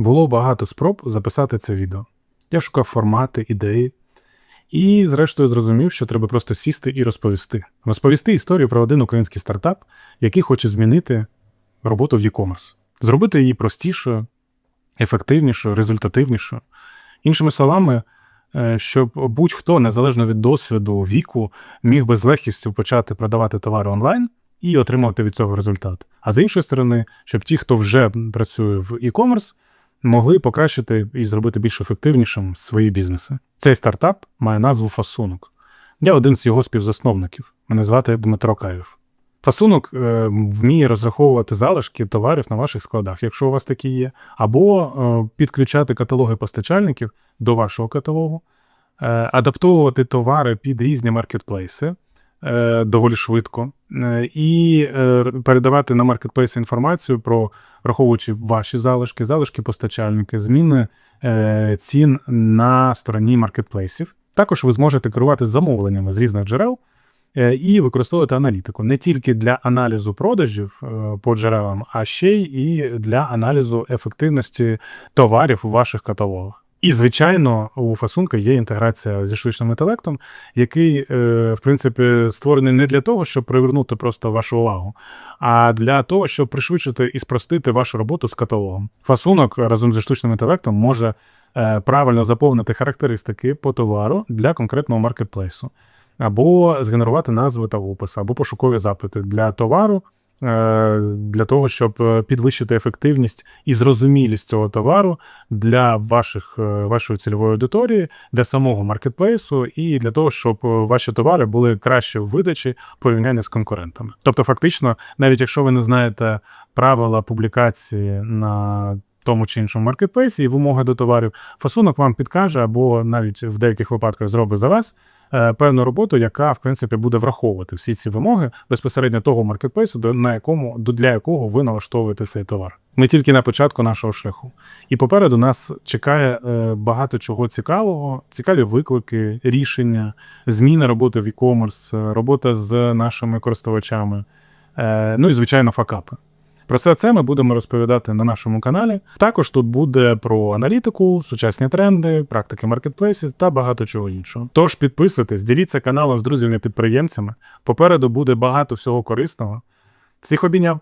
Було багато спроб записати це відео. Я шукав формати, ідеї, і, зрештою, зрозумів, що треба просто сісти і розповісти. Розповісти історію про один український стартап, який хоче змінити роботу в e-commerce, зробити її простішою, ефективнішою, результативнішою. Іншими словами, е, щоб будь-хто, незалежно від досвіду, віку, міг би з легкістю почати продавати товари онлайн і отримувати від цього результат. А з іншої сторони, щоб ті, хто вже працює в e-commerce, могли покращити і зробити більш ефективнішим свої бізнеси. Цей стартап має назву Фасунок. Я один з його співзасновників. Мене звати Дмитро Каєв. Фасунок е, вміє розраховувати залишки товарів на ваших складах, якщо у вас такі є, або е, підключати каталоги постачальників до вашого каталогу, е, адаптовувати товари під різні маркетплейси доволі швидко, е, і е, передавати на маркетплейси інформацію про враховуючи ваші залишки, залишки постачальники, зміни е, цін на стороні маркетплейсів. Також ви зможете керувати замовленнями з різних джерел е, і використовувати аналітику не тільки для аналізу продажів е, по джерелам, а ще й і для аналізу ефективності товарів у ваших каталогах. І, звичайно, у фасунка є інтеграція зі штучним інтелектом, який, е, в принципі, створений не для того, щоб привернути просто вашу увагу, а для того, щоб пришвидшити і спростити вашу роботу з каталогом. Фасунок разом зі штучним інтелектом може е, правильно заповнити характеристики по товару для конкретного маркетплейсу, або згенерувати назви та описи, або пошукові запити для товару. Е, Для того, щоб е, підвищити ефективність і зрозумілість цього товару для ваших, е, вашої цільової аудиторії, для самого маркетплейсу, і для того, щоб ваші товари були краще в видачі порівняння з конкурентами. Тобто, фактично, навіть якщо ви не знаєте правила публікації на тому чи іншому маркетплейсі і вимоги до товарів, фасунок вам підкаже або навіть в деяких випадках зробить за вас е, певну роботу, яка в принципі буде враховувати всі ці вимоги безпосередньо того маркетплейсу, до на якому до для якого ви налаштовуєте цей товар. Ми тільки на початку нашого шляху, і попереду нас чекає е, багато чого цікавого, цікаві виклики, рішення, зміни роботи в e-commerce, е, робота з нашими користувачами, ну і звичайно, факапи. Про все це ми будемо розповідати на нашому каналі. Також тут буде про аналітику, сучасні тренди, практики маркетплейсів та багато чого іншого. Тож підписуйтесь, діліться каналом з друзями-підприємцями. Попереду буде багато всього корисного. Всіх обійняв!